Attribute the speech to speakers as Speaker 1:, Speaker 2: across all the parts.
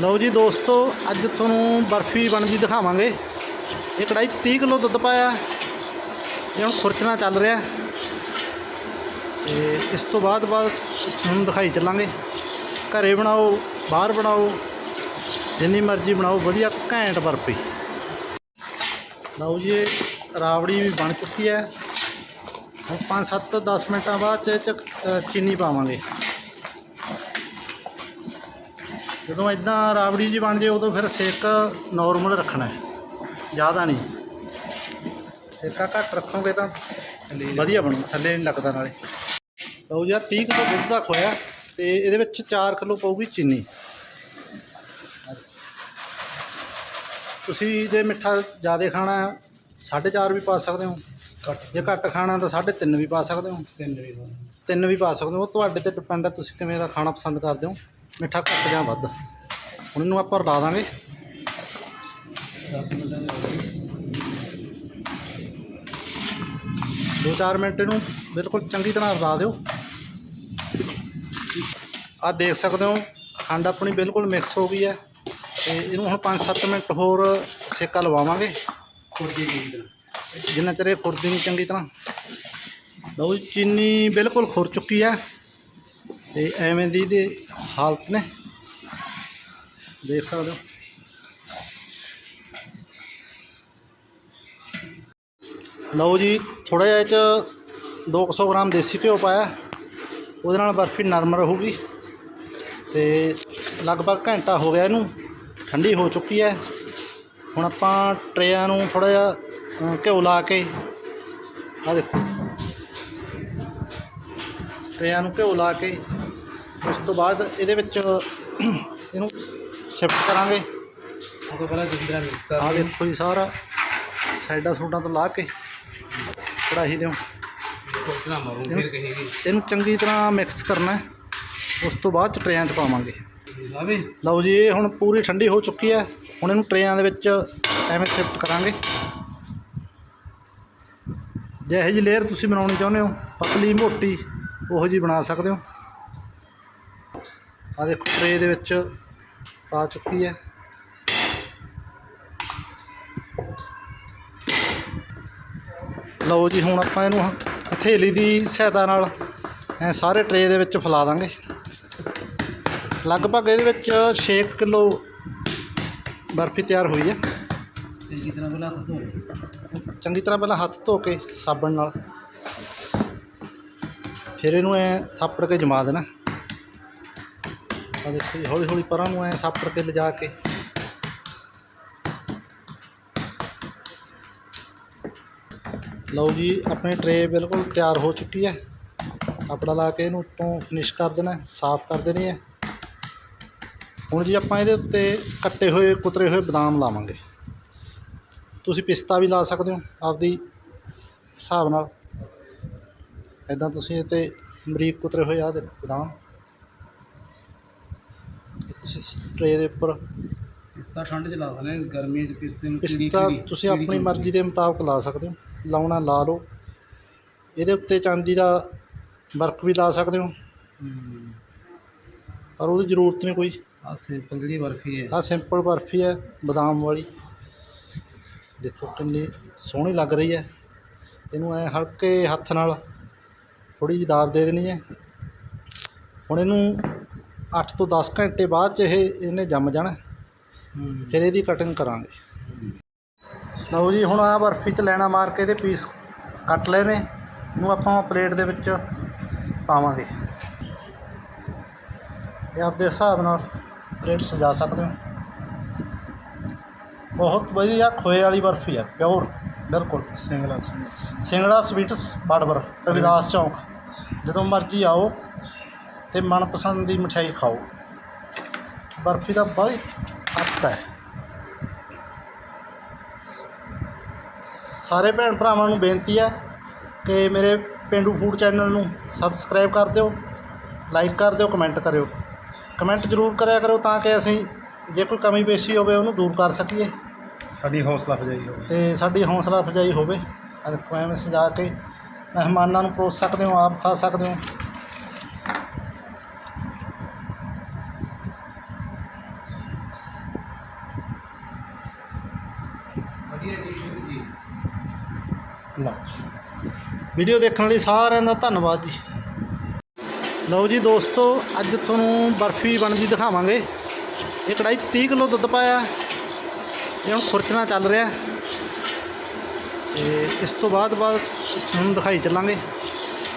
Speaker 1: ਲਓ ਜੀ ਦੋਸਤੋ, ਅੱਜ ਤੁਹਾਨੂੰ ਬਰਫੀ ਬਣਦੀ ਦਿਖਾਵਾਂਗੇ। ਇਹ ਕੜਾਈ 'ਚ 30 ਕਿਲੋ ਦੁੱਧ ਪਾਇਆ। ਇਹ ਹੁਣ ਖੁਰਚਣਾ ਚੱਲ ਰਿਹਾ। ਤੇ ਇਸ ਤੋਂ ਬਾਅਦ ਬਾਅਦ ਤੁਹਾਨੂੰ ਦਿਖਾਈ ਚੱਲਾਂਗੇ। ਘਰੇ ਬਣਾਓ, ਬਾਹਰ ਬਣਾਓ, ਜਿੰਨੀ ਮਰਜ਼ੀ ਬਣਾਓ, ਵਧੀਆ ਘੈਂਟ ਬਰਫੀ। ਲਓ ਜੀ, ਇਹ ਰਾਵੜੀ ਵੀ ਬਣ ਚੁੱਕੀ ਹੈ। ਹੁਣ 5-7 10 ਮਿੰਟਾਂ ਬਾਅਦ 'ਚ ਇਹ ਚੀਨੀ ਪਾਵਾਂਗੇ। ਜਦੋਂ ਇਦਾਂ ਰਾਵੜੀ ਜੀ ਬਣ ਜੇ ਉਦੋਂ ਫਿਰ ਸੇਕ ਨਾਰਮਲ ਰੱਖਣਾ ਹੈ। ਜ਼ਿਆਦਾ ਨਹੀਂ। ਸੇਕਾ ਘੱਟ ਰੱਖੋਗੇ ਤਾਂ ਵਧੀਆ ਬਣੂ ਥੱਲੇ ਨਹੀਂ ਲੱਗਦਾ ਨਾਲੇ। ਲਓ ਜੀ ਆਹ 30 ਕਿਲੋ ਦੁੱਧ ਦਾ ਖੋਇਆ ਤੇ ਇਹਦੇ ਵਿੱਚ 4 ਕਿਲੋ ਪਊਗੀ ਚੀਨੀ। ਤੁਸੀਂ ਜੇ ਮਿੱਠਾ ਜ਼ਿਆਦਾ ਖਾਣਾ ਹੈ, ਸਾਢੇ ਚਾਰ ਵੀ ਪਾ ਸਕਦੇ ਹੋ। ਜੇ ਘੱਟ ਖਾਣਾ ਤਾਂ ਸਾਢੇ ਤਿੰਨ ਵੀ ਪਾ ਸਕਦੇ ਹੋ।
Speaker 2: ਤਿੰਨ ਵੀ
Speaker 1: ਤਿੰਨ ਵੀ ਪਾ ਸਕਦੇ ਹੋ। ਤੁਹਾਡੇ ਤੇ ਡਿਪੈਂਡ ਹੈ ਤੁਸੀਂ ਕਿਵੇਂ ਦਾ ਖਾਣਾ ਪਸੰਦ ਕਰਦੇ ਹੋ। ਮਿੱਠਾ ਘੱਟ ਜਾਂ ਵੱਧ? ਹੁਣ ਇਹਨੂੰ ਆਪਾਂ ਰਲਾ ਦਾਂਗੇ।
Speaker 2: 10 ਮਿੰਟਾਂ ਦੇ ਹੋ ਗਏ
Speaker 1: ਦੋ ਚਾਰ ਮਿੰਟ ਇਹਨੂੰ ਬਿਲਕੁਲ ਚੰਗੀ ਤਰ੍ਹਾਂ ਰਲਾ ਦਿਓ। ਆ ਦੇਖ ਸਕਦੇ ਹੋ, ਖੰਡ ਆਪਣੀ ਬਿਲਕੁਲ ਮਿਕਸ ਹੋ ਗਈ ਹੈ। ਤੇ ਇਹਨੂੰ ਹੁਣ 5-7 ਮਿੰਟ ਹੋਰ ਸੇਕਾ ਲਵਾਵਾਂਗੇ।
Speaker 2: ਖੁਰਦੀ ਦੀ ਤਰ੍ਹਾਂ
Speaker 1: ਜਿੰਨਾ ਚਿਰ ਇਹ ਖੁਰਦੀ ਨਹੀਂ ਚੰਗੀ ਤਰ੍ਹਾਂ। ਲਓ ਚੀਨੀ ਬਿਲਕੁਲ ਖੁਰ ਚੁੱਕੀ ਹੈ। ਤੇ ਐਵੇਂ ਦੀ ਇਹਦੀ ਹਾਲਤ ਨੇ। ਦੇਖ ਸਕਦੇ ਹੋ। ਲਓ ਜੀ ਥੋੜਾ ਜਿਹਾ ਇਹ ਚ 200 ਗ੍ਰਾਮ ਦੇਸੀ ਘਿਓ ਪਾਇਆ। ਉਹਦੇ ਨਾਲ ਬਰਫੀ ਨਰਮ ਰਹੂਗੀ। ਤੇ ਲਗਭਗ ਘੰਟਾ ਹੋ ਗਿਆ ਇਹਨੂੰ, ਠੰਡੀ ਹੋ ਚੁੱਕੀ ਹੈ। ਹੁਣ ਆਪਾਂ ਟਰੇਆਂ ਨੂੰ ਥੋੜਾ ਜਿਹਾ ਘਿਓ ਲਾ ਕੇ ਆ ਦੇਖੋ। ਟਰੇਆਂ ਨੂੰ ਘਿਓ ਲਾ ਕੇ ਉਸ ਤੋਂ ਬਾਅਦ ਇਹਦੇ ਵਿੱਚ ਇਹਨੂੰ ਸ਼ਿਫਟ ਕਰਾਂਗੇ।
Speaker 2: ਉਹ ਤੋਂ ਪਹਿਲਾਂ ਤਰ੍ਹਾਂ ਮਿਕਸ ਕਰ
Speaker 1: ਆ ਦੇਖੋ ਜੀ ਸਾਰਾ ਸਾਈਡਾਂ ਸੂਡਾਂ ਤੋਂ ਲਾ ਕੇ ਕੜਾਹੀ ਦਿਓ
Speaker 2: ਖੁਰਚਣਾ ਮਾਰੂ ਫਿਰ ਕਹੇਗੀ।
Speaker 1: ਇਹਨੂੰ ਚੰਗੀ ਤਰ੍ਹਾਂ ਮਿਕਸ ਕਰਨਾ ਹੈ। ਉਸ ਤੋਂ ਬਾਅਦ ਚ ਟਰੇਆਂ 'ਚ ਪਾਵਾਂਗੇ।
Speaker 2: ਲਾਵੇ
Speaker 1: ਲਓ ਜੀ ਇਹ ਹੁਣ ਪੂਰੀ ਠੰਡੀ ਹੋ ਚੁੱਕੀ ਹੈ। ਹੁਣ ਇਹਨੂੰ ਟਰੇਆਂ ਦੇ ਵਿੱਚ ਐਵੇਂ ਸ਼ਿਫਟ ਕਰਾਂਗੇ। ਜਿਹੋ ਜਿਹੀ ਲੇਅਰ ਤੁਸੀਂ ਬਣਾਉਣੀ ਚਾਹੁੰਦੇ ਹੋ ਪਤਲੀ ਮੋਟੀ ਉਹੋ ਜੀ ਬਣਾ ਸਕਦੇ ਹੋ। ਆ ਦੇਖੋ ਟਰੇ ਦੇ ਵਿੱਚ ਪਾ ਚੁੱਕੀ ਹੈ। ਲਓ ਜੀ ਹੁਣ ਆਪਾਂ ਇਹਨੂੰ ਹਥੇਲੀ ਦੀ ਸਹਾਇਤਾ ਨਾਲ ਐ ਸਾਰੇ ਟਰੇ ਦੇ ਵਿੱਚ ਫੈਲਾ ਦਾਂਗੇ। ਲਗਭਗ ਇਹਦੇ ਵਿੱਚ 6 ਕਿਲੋ ਬਰਫੀ ਤਿਆਰ ਹੋਈ ਹੈ।
Speaker 2: ਚੰਗੀ ਤਰ੍ਹਾਂ ਪਹਿਲਾਂ ਹੱਥ ਧੋ
Speaker 1: ਚੰਗੀ ਤਰ੍ਹਾਂ ਪਹਿਲਾਂ ਹੱਥ ਧੋ ਕੇ ਸਾਬਣ ਨਾਲ ਫਿਰ ਇਹਨੂੰ ਐ ਥਾਪੜ ਕੇ ਜਮਾ ਦੇਣਾ। ਆ ਦੇਖੋ ਜੀ, ਹੌਲੀ ਹੌਲੀ ਪਰਾਂ ਨੂੰ ਐ ਥਾਪੜ 'ਤੇ ਲਿਜਾ ਕੇ। ਲਓ ਜੀ, ਆਪਣੀ ਟਰੇ ਬਿਲਕੁਲ ਤਿਆਰ ਹੋ ਚੁੱਕੀ ਹੈ। ਆਪਣਾ ਲਾ ਕੇ ਇਹਨੂੰ ਤੋਂ ਫਿਨਿਸ਼ ਕਰ ਦੇਣਾ ਸਾਫ਼ ਕਰ ਦੇਣੀ ਹੈ। ਹੁਣ ਜੀ ਆਪਾਂ ਇਹਦੇ ਉੱਤੇ ਕੱਟੇ ਹੋਏ, ਕੁਤਰੇ ਹੋਏ ਬਦਾਮ ਲਾਵਾਂਗੇ। ਤੁਸੀਂ ਪਿਸਤਾ ਵੀ ਲਾ ਸਕਦੇ ਹੋ ਆਪਦੀ ਹਿਸਾਬ ਨਾਲ। ਇਦਾਂ ਤੁਸੀਂ ਇਹ 'ਤੇ ਬਰੀਕ ਕੁਤਰੇ ਹੋਏ ਆ ਦੇ ਬਦਾਮ ਇਹ ਤੁਸੀਂ ਟਰੇ ਦੇ ਉੱਪਰ।
Speaker 2: ਪਿਸਤਾ ਠੰਡ ਚ ਲਾ ਦਨੇ ਗਰਮੀ ਚ ਪਿਸਤੇ ਨੂੰ ਕੀੜੀ
Speaker 1: ਪਿਸਤਾ
Speaker 2: ਕੀੜੀ
Speaker 1: ਤੁਸੀਂ ਆਪਣੀ ਮਰਜ਼ੀ ਦੇ ਮੁਤਾਬਕ ਲਾ ਸਕਦੇ ਹੋ। ਲਾਉਣਾ ਲਾ ਲਓ। ਇਹਦੇ ਉੱਤੇ ਚਾਂਦੀ ਦਾ ਵਰਕ ਵੀ ਲਾ ਸਕਦੇ ਹੋ। ਪਰ ਉਹਦੀ ਜ਼ਰੂਰਤ ਨਹੀਂ ਕੋਈ।
Speaker 2: ਆ ਸਿੰਪਲ ਜਿਹੜੀ ਬਰਫੀ ਹੈ
Speaker 1: ਆਹ ਸਿੰਪਲ ਬਰਫੀ ਹੈ ਬਦਾਮ ਵਾਲੀ। ਦੇਖੋ ਕਿੰਨੀ ਸੋਹਣੀ ਲੱਗ ਰਹੀ ਹੈ। ਇਹਨੂੰ ਐ ਹਲਕੇ ਹੱਥ ਨਾਲ ਥੋੜੀ ਜਿਹੀ ਦਾਬ ਦੇ ਦੇਣੀ ਹੈ। ਹੁਣ ਇਹਨੂੰ 8 ਤੋਂ 10 ਘੰਟੇ ਬਾਅਦ ਚ ਇਹ ਇਹਨੇ ਜੰਮ ਜਾਣਾ। ਫਿਰ ਇਹਦੀ ਕਟਿੰਗ ਕਰਾਂਗੇ। ਲਓ ਜੀ ਹੁਣ ਆ ਬਰਫੀ ਚ ਲੈਣਾ ਮਾਰ ਕੇ ਇਹਦੇ ਪੀਸ ਕੱਟ ਲਏ ਨੇ। ਇਹਨੂੰ ਆਪਾਂ ਪਲੇਟ ਦੇ ਵਿੱਚ ਪਾਵਾਂਗੇ। ਇਹ ਆਪਦੇ ਹਿਸਾਬ ਨਾਲ ਪਲੇਟ ਸਜਾ ਸਕਦੇ ਹੋ। ਬਹੁਤ ਵਧੀਆ ਖੋਏ ਵਾਲੀ ਬਰਫੀ ਹੈ ਪਿਓਰ ਬਿਲਕੁਲ।
Speaker 2: ਸਿੰਗਲਾ
Speaker 1: ਸਿੰਗੜਾ ਸਵੀਟਸ ਬਾੜਬਰ ਰਵਿਦਾਸ ਚੌਂਕ। ਜਦੋਂ ਮਰਜ਼ੀ ਆਓ। ਤੇ ਮਨਪਸੰਦ ਦੀ ਮਠਿਆਈ ਖਾਓ। ਬਰਫੀ ਦਾ ਬੜੀ ਹੱਤ ਹੈ। ਸਾਰੇ ਭੈਣ ਭਰਾਵਾਂ ਨੂੰ ਬੇਨਤੀ ਹੈ ਕਿ ਮੇਰੇ ਪੇਂਡੂ ਫੂਡ ਚੈਨਲ ਨੂੰ ਸਬਸਕ੍ਰਾਈਬ ਕਰ ਦਿਓ ਲਾਈਕ ਕਰ ਦਿਓ ਕਮੈਂਟ ਕਰਿਓ। ਕਮੈਂਟ ਜ਼ਰੂਰ ਕਰਿਆ ਕਰੋ ਤਾਂ ਕਿ ਅਸੀਂ ਜੇ ਕੋਈ ਕਮੀ ਪੇਸ਼ੀ ਹੋਵੇ ਉਹਨੂੰ ਦੂਰ ਕਰ ਸਕੀਏ।
Speaker 2: ਸਾਡੀ ਹੌਸਲਾ ਅਫਜ਼ਾਈ ਹੋਵੇ।
Speaker 1: ਤੇ ਸਾਡੀ ਹੌਸਲਾ ਅਫਜ਼ਾਈ ਹੋਵੇ। ਐਵੇਂ ਸਜਾ ਕੇ ਮਹਿਮਾਨਾਂ ਨੂੰ ਪਰੋਸ ਸਕਦੇ ਹੋ ਆਪ ਖਾ ਸਕਦੇ ਹੋ
Speaker 2: ਵਧੀਆ ਚੀਜ਼ ਸ਼ੁਰੂ ਜੀ
Speaker 1: ਲਓ ਵੀਡੀਓ ਦੇਖਣ ਲਈ ਸਾਰਿਆਂ ਦਾ ਧੰਨਵਾਦ ਜੀ। ਲਓ ਜੀ ਦੋਸਤੋ, ਅੱਜ ਤੁਹਾਨੂੰ ਬਰਫੀ ਬਣਦੀ ਦਿਖਾਵਾਂਗੇ। ਇਹ ਕੜਾਈ 'ਚ 30 ਕਿਲੋ ਦੁੱਧ ਪਾਇਆ। ਇਹ ਹੁਣ ਖੁਰਚਣਾ ਚੱਲ ਰਿਹਾ। ਤੇ ਇਸ ਤੋਂ ਬਾਅਦ ਬਾਅਦ ਤੁਹਾਨੂੰ ਦਿਖਾਈ ਚੱਲਾਂਗੇ।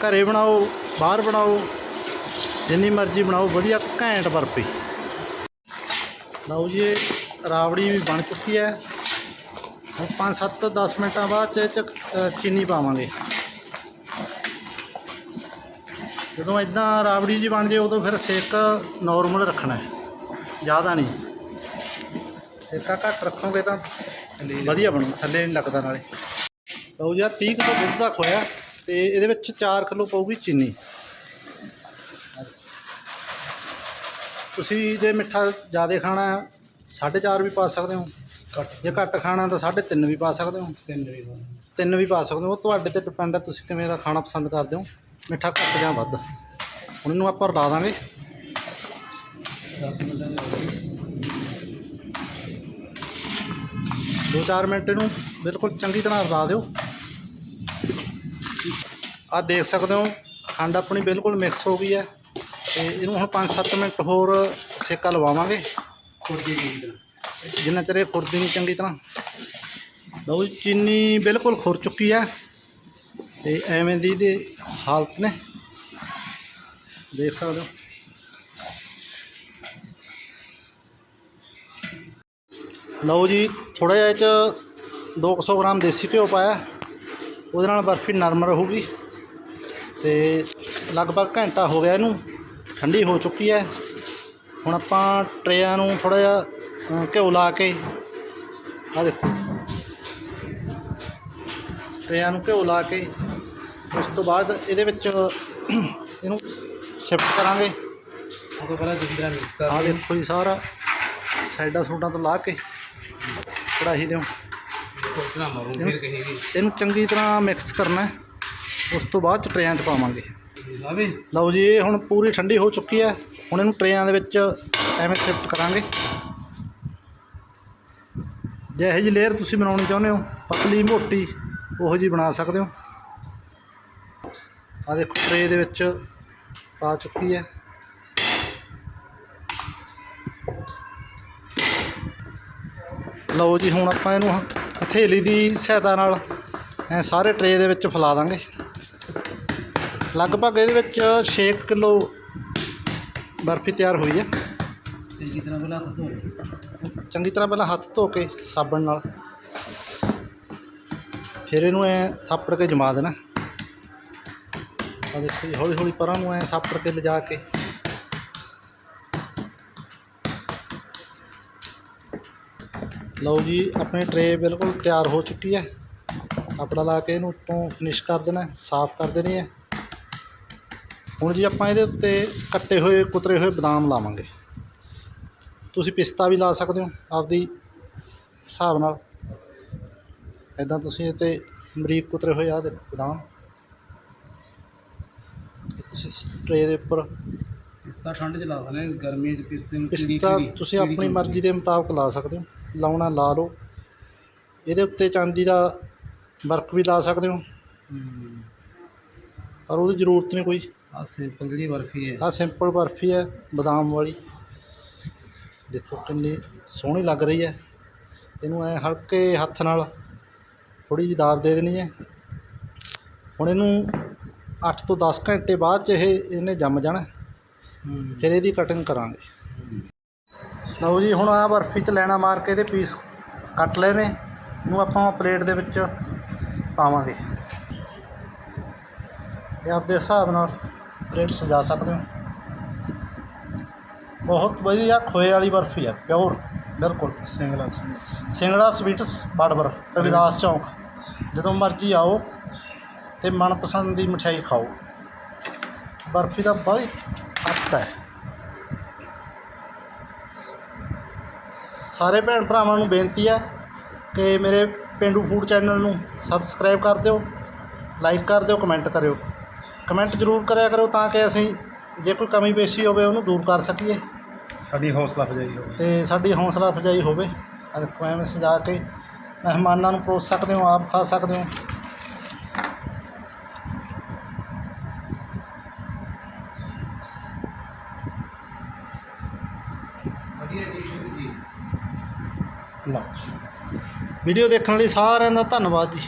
Speaker 1: ਘਰੇ ਬਣਾਓ, ਬਾਹਰ ਬਣਾਓ, ਜਿੰਨੀ ਮਰਜ਼ੀ ਬਣਾਓ, ਵਧੀਆ ਘੈਂਟ ਬਰਫੀ। ਲਓ ਜੀ, ਇਹ ਰਾਵੜੀ ਵੀ ਬਣ ਚੁੱਕੀ ਹੈ। ਹੁਣ 5-7 10 ਮਿੰਟਾਂ ਬਾਅਦ 'ਚ ਚੀਨੀ ਪਾਵਾਂਗੇ। ਜਦੋਂ ਇਦਾਂ ਰਾਬੜੀ ਜੀ ਬਣ ਜੇ ਉਦੋਂ ਫਿਰ ਸੇਕ ਨਾਰਮਲ ਰੱਖਣਾ ਹੈ। ਜ਼ਿਆਦਾ ਨਹੀਂ। ਸੇਕਾ ਘੱਟ ਰੱਖੋਗੇ ਤਾਂ ਵਧੀਆ ਬਣੂ ਥੱਲੇ ਨਹੀਂ ਲੱਗਦਾ ਨਾਲੇ। ਲਓ ਜੀ ਆਹ 30 ਕਿਲੋ ਦੁੱਧ ਦਾ ਖੋਇਆ ਤੇ ਇਹਦੇ ਵਿੱਚ 4 ਕਿਲੋ ਪਊਗੀ ਚੀਨੀ। ਤੁਸੀਂ ਜੇ ਮਿੱਠਾ ਜ਼ਿਆਦਾ ਖਾਣਾ ਹੈ, ਸਾਢੇ ਚਾਰ ਵੀ ਪਾ ਸਕਦੇ ਹੋ।
Speaker 2: ਕੱਟ
Speaker 1: ਜੇ ਘੱਟ ਖਾਣਾ ਤਾਂ ਸਾਢੇ ਤਿੰਨ ਵੀ ਪਾ ਸਕਦੇ ਹੋ।
Speaker 2: ਤਿੰਨ ਵੀ ਬਣ
Speaker 1: ਤਿੰਨ ਵੀ ਪਾ ਸਕਦੇ ਹੋ। ਉਹ ਤੁਹਾਡੇ ਤੇ ਡਿਪੈਂਡ ਹੈ ਤੁਸੀਂ ਕਿਵੇਂ ਦਾ ਖਾਣਾ ਪਸੰਦ ਕਰਦੇ ਹੋ। ਮਿੱਠਾ ਘੱਟ ਜਾਂ ਵੱਧ? ਹੁਣ ਇਹਨੂੰ ਆਪਾਂ ਰਲਾ ਦਾਂਗੇ।
Speaker 2: 10 ਮਿੰਟਾਂ ਦੇ ਹੋ ਗਏ
Speaker 1: 2-4 ਮਿੰਟ ਇਹਨੂੰ ਬਿਲਕੁਲ ਚੰਗੀ ਤਰ੍ਹਾਂ ਰਲਾ ਦਿਓ। ਆ ਦੇਖ ਸਕਦੇ ਹੋ, ਖੰਡ ਆਪਣੀ ਬਿਲਕੁਲ ਮਿਕਸ ਹੋ ਗਈ ਹੈ। ਤੇ ਇਹਨੂੰ ਹੁਣ 5-7 ਮਿੰਟ ਹੋਰ ਸੇਕਾ ਲਵਾਵਾਂਗੇ।
Speaker 2: ਖੁਰਦੀ
Speaker 1: ਜਿੰਨਾ ਚਿਰ ਇਹ ਖੁਰਦੀ ਨਹੀਂ ਚੰਗੀ ਤਰ੍ਹਾਂ। ਲਓ ਜੀ, ਚੀਨੀ ਬਿਲਕੁਲ ਖੁਰ ਚੁੱਕੀ ਹੈ। ਤੇ ਐਵੇਂ ਦੀ ਇਹਦੀ ਹਾਲਤ ਨੇ। ਦੇਖ ਸਕਦੇ ਹੋ। ਲਓ ਜੀ ਥੋੜਾ ਜਿਹਾ ਇਹ ਚ 200 ਗ੍ਰਾਮ ਦੇਸੀ ਘਿਓ ਪਾਇਆ। ਉਹਦੇ ਨਾਲ ਬਰਫੀ ਨਰਮ ਰਹੂਗੀ। ਤੇ ਲਗਭਗ ਘੰਟਾ ਹੋ ਗਿਆ ਇਹਨੂੰ, ਠੰਡੀ ਹੋ ਚੁੱਕੀ ਹੈ। ਹੁਣ ਆਪਾਂ ਟਰੇਆਂ ਨੂੰ ਥੋੜਾ ਜਿਹਾ ਘਿਓ ਲਾ ਕੇ ਆ ਦੇਖੋ। ਟਰੇਆਂ ਨੂੰ ਘਿਓ ਲਾ ਕੇ ਉਸ ਤੋਂ ਬਾਅਦ ਇਹਦੇ ਵਿੱਚ ਇਹਨੂੰ ਸ਼ਿਫਟ ਕਰਾਂਗੇ।
Speaker 2: ਉਹ ਪਹਿਲਾਂ ਤਰ੍ਹਾਂ ਮਿਕਸ ਕਰ
Speaker 1: ਆ ਦੇਖੋ ਜੀ ਸਾਰਾ ਸਾਈਡਾਂ ਸੂਡਾਂ ਤੋਂ ਲਾ ਕੇ ਕੜਾਹੀ ਦੇ
Speaker 2: ਖੁਰਚਣਾ ਮਾਰੂ ਫਿਰ ਕਹੇਗੀ।
Speaker 1: ਇਹਨੂੰ ਚੰਗੀ ਤਰ੍ਹਾਂ ਮਿਕਸ ਕਰਨਾ। ਉਸ ਤੋਂ ਬਾਅਦ ਟਰੇਆਂ 'ਚ ਪਾਵਾਂਗੇ।
Speaker 2: ਲਾਵੇ
Speaker 1: ਲਓ ਜੀ ਇਹ ਹੁਣ ਪੂਰੀ ਠੰਡੀ ਹੋ ਚੁੱਕੀ ਹੈ। ਹੁਣ ਇਹਨੂੰ ਟਰੇਆਂ ਦੇ ਵਿੱਚ ਐਵੇਂ ਸ਼ਿਫਟ ਕਰਾਂਗੇ। ਜੇ ਇਹੋ ਜਿਹੀ ਲੇਅਰ ਤੁਸੀਂ ਬਣਾਉਣੀ ਚਾਹੁੰਦੇ ਹੋ ਪਤਲੀ ਮੋਟੀ ਉਹੋ ਜਿਹੀ ਬਣਾ ਸਕਦੇ ਹੋ। ਆ ਦੇਖੋ ਟਰੇ ਦੇ ਵਿੱਚ ਪਾ ਚੁੱਕੀ ਹੈ। ਲਓ ਜੀ ਹੁਣ ਆਪਾਂ ਇਹਨੂੰ ਹਥੇਲੀ ਦੀ ਸਹਾਇਤਾ ਨਾਲ ਐ ਸਾਰੇ ਟਰੇ ਦੇ ਵਿੱਚ ਫੈਲਾ ਦਾਂਗੇ। ਲਗਭਗ ਇਹਦੇ ਵਿੱਚ 6 ਕਿਲੋ ਬਰਫੀ ਤਿਆਰ ਹੋਈ ਹੈ।
Speaker 2: ਚੰਗੀ ਤਰ੍ਹਾਂ ਪਹਿਲਾਂ ਹੱਥ ਧੋ।
Speaker 1: ਚੰਗੀ ਤਰ੍ਹਾਂ ਪਹਿਲਾਂ ਹੱਥ ਧੋ ਕੇ ਸਾਬਣ ਨਾਲ ਫਿਰ ਇਹਨੂੰ ਐ ਥਾਪੜ ਕੇ ਜਮਾ ਦੇਣਾ। ਆ ਦੇਖੋ ਜੀ, ਹੌਲੀ ਹੌਲੀ ਪਰਾਂ ਨੂੰ ਐ ਥਾਪੜ ਕੇ ਲਿਜਾ ਕੇ। ਲਓ ਜੀ, ਆਪਣੀ ਟਰੇ ਬਿਲਕੁਲ ਤਿਆਰ ਹੋ ਚੁੱਕੀ ਹੈ। ਆਪਣਾ ਲਾ ਕੇ ਇਹਨੂੰ ਤੋਂ ਫਿਨਿਸ਼ ਕਰ ਦੇਣਾ ਸਾਫ਼ ਕਰ ਦੇਣੀ ਹੈ। ਹੁਣ ਜੀ ਆਪਾਂ ਇਹਦੇ ਉੱਤੇ ਕੱਟੇ ਹੋਏ, ਕੁਤਰੇ ਹੋਏ ਬਦਾਮ ਲਾਵਾਂਗੇ। ਤੁਸੀਂ ਪਿਸਤਾ ਵੀ ਲਾ ਸਕਦੇ ਹੋ ਆਪਦੀ ਹਿਸਾਬ ਨਾਲ। ਇਦਾਂ ਤੁਸੀਂ ਇਹ 'ਤੇ ਬਰੀਕ ਕੁਤਰੇ ਹੋਏ ਆ ਦੇ ਬਦਾਮ ਇਹ ਤੁਸੀਂ ਟਰੇ ਦੇ ਉੱਪਰ।
Speaker 2: ਪਿਸਤਾ ਠੰਡ ਚ ਲਾ ਦਨੇ ਗਰਮੀ ਚ ਪਿਸਤੇ ਨੂੰ ਕੀੜੀ-
Speaker 1: ਪਿਸਤਾ ਤੁਸੀਂ ਆਪਣੀ। ਮਰਜ਼ੀ ਦੇ ਮੁਤਾਬਕ ਲਾ ਸਕਦੇ ਹੋ। ਲਾਉਣਾ ਲਾ ਲਓ। ਇਹਦੇ ਉੱਤੇ ਚਾਂਦੀ ਦਾ ਵਰਕ ਵੀ ਲਾ ਸਕਦੇ ਹੋ।
Speaker 2: ਹੂੰ।
Speaker 1: ਪਰ ਉਹਦੀ ਜ਼ਰੂਰਤ ਨਹੀਂ ਕੋਈ।
Speaker 2: ਆ ਸਿੰਪਲ ਜਿਹੜੀ ਬਰਫੀ ਹੈ।
Speaker 1: ਆਹ ਸਿੰਪਲ ਬਰਫੀ ਹੈ ਬਦਾਮ ਵਾਲੀ। ਦੇਖੋ ਕਿੰਨੀ ਸੋਹਣੀ ਲੱਗ ਰਹੀ ਹੈ। ਇਹਨੂੰ ਐ ਹਲਕੇ ਹੱਥ ਨਾਲ ਥੋੜੀ ਜਿਹੀ ਦਾਬ ਦੇ ਦੇਣੀ ਹੈ। ਹੁਣ ਇਹਨੂੰ 8 ਤੋਂ 10 ਘੰਟੇ ਬਾਅਦ ਚ ਇਹ ਇਹਨੇ ਜੰਮ ਜਾਣਾ। ਫਿਰ ਇਹਦੀ ਕਟਿੰਗ ਕਰਾਂਗੇ। ਲਓ ਜੀ ਹੁਣ ਆ ਬਰਫੀ ਚ ਲੈਣਾ ਮਾਰ ਕੇ ਇਹਦੇ ਪੀਸ ਕੱਟ ਲਏ ਨੇ। ਇਹਨੂੰ ਆਪਾਂ ਪਲੇਟ ਦੇ ਵਿੱਚ ਪਾਵਾਂਗੇ। ਇਹ ਆਪਦੇ ਹਿਸਾਬ ਨਾਲ ਪਲੇਟ ਸਜਾ ਸਕਦੇ ਹੋ। ਬਹੁਤ ਵਧੀਆ ਖੋਏ ਵਾਲੀ ਬਰਫੀ ਹੈ ਪਿਓਰ ਬਿਲਕੁਲ।
Speaker 3: ਸਿੰਗਲਾ
Speaker 1: ਸਿੰਗੜਾ ਸਵੀਟਸ ਬਾੜਬਰ ਰਵਿਦਾਸ ਚੌਂਕ। ਜਦੋਂ ਮਰਜ਼ੀ ਆਓ। ਤੇ ਮਨਪਸੰਦ ਦੀ ਮਠਿਆਈ ਖਾਓ। ਬਰਫੀ ਦਾ ਬੜੀ ਹੱਤ ਹੈ। ਸਾਰੇ ਭੈਣ ਭਰਾਵਾਂ ਨੂੰ ਬੇਨਤੀ ਹੈ ਕਿ ਮੇਰੇ ਪੇਂਡੂ ਫੂਡ ਚੈਨਲ ਨੂੰ ਸਬਸਕ੍ਰਾਈਬ ਕਰ ਦਿਓ ਲਾਈਕ ਕਰ ਦਿਓ ਕਮੈਂਟ ਕਰਿਓ। ਕਮੈਂਟ ਜ਼ਰੂਰ ਕਰਿਆ ਕਰੋ ਤਾਂ ਕਿ ਅਸੀਂ ਜੇ ਕੋਈ ਕਮੀ ਪੇਸ਼ੀ ਹੋਵੇ ਉਹਨੂੰ ਦੂਰ ਕਰ ਸਕੀਏ।
Speaker 3: ਸਾਡੀ ਹੌਸਲਾ ਅਫਜ਼ਾਈ ਹੋਵੇ।
Speaker 1: ਤੇ ਸਾਡੀ ਹੌਸਲਾ ਅਫਜ਼ਾਈ ਹੋਵੇ। ਐਵੇਂ ਸਜਾ ਕੇ ਮਹਿਮਾਨਾਂ ਨੂੰ ਪਰੋਸ ਸਕਦੇ ਹੋ ਆਪ ਖਾ ਸਕਦੇ ਹੋ
Speaker 2: ਵਧੀਆ ਜੀ ਸ਼ੁਰੂ ਜੀ
Speaker 1: ਲਓ ਵੀਡੀਓ ਦੇਖਣ ਲਈ ਸਾਰਿਆਂ ਦਾ ਧੰਨਵਾਦ ਜੀ।